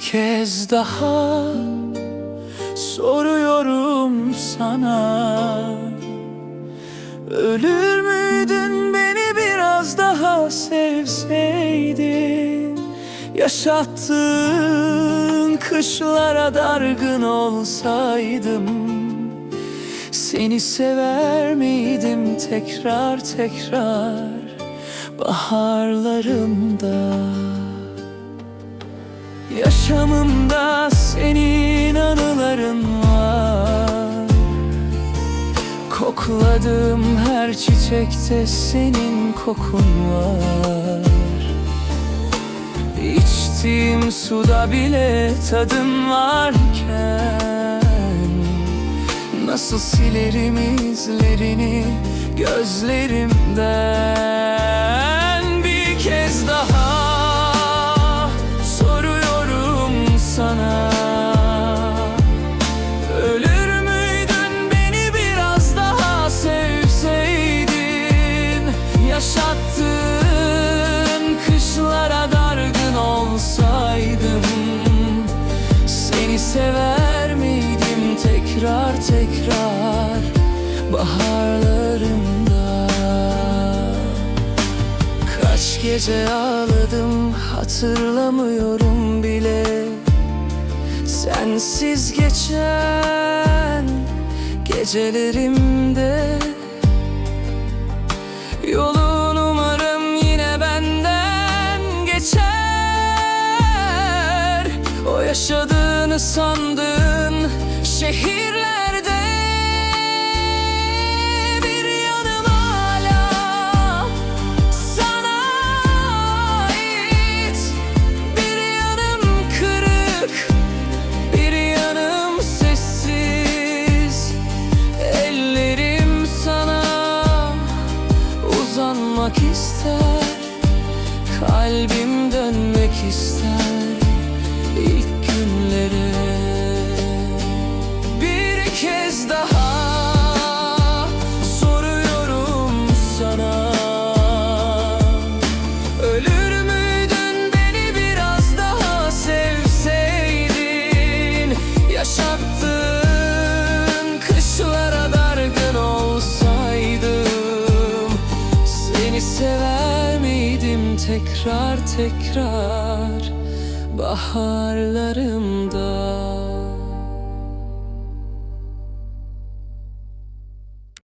kez daha soruyorum sana. Ölür müydün beni biraz daha sevseydin? Yaşattığın kışlara dargın olsaydım Seni sever miydim tekrar tekrar baharlarımda Kokladığım her çiçekte senin kokun var. İçtiğim suda bile tadın varken Nasıl silerim izlerini gözlerimden sever miydim tekrar tekrar baharlarımda? Kaç gece ağladım hatırlamıyorum bile. Sensiz geçen gecelerimde. Yolun umarım yine benden geçer. O yaşadığını sandığın şehirlerde? Bir yanım hala sana ait. Bir yanım kırık bir yanım sessiz. Ellerim sana uzanmak ister Kalbim dönmek ister miydim tekrar tekrar. Baharlarımda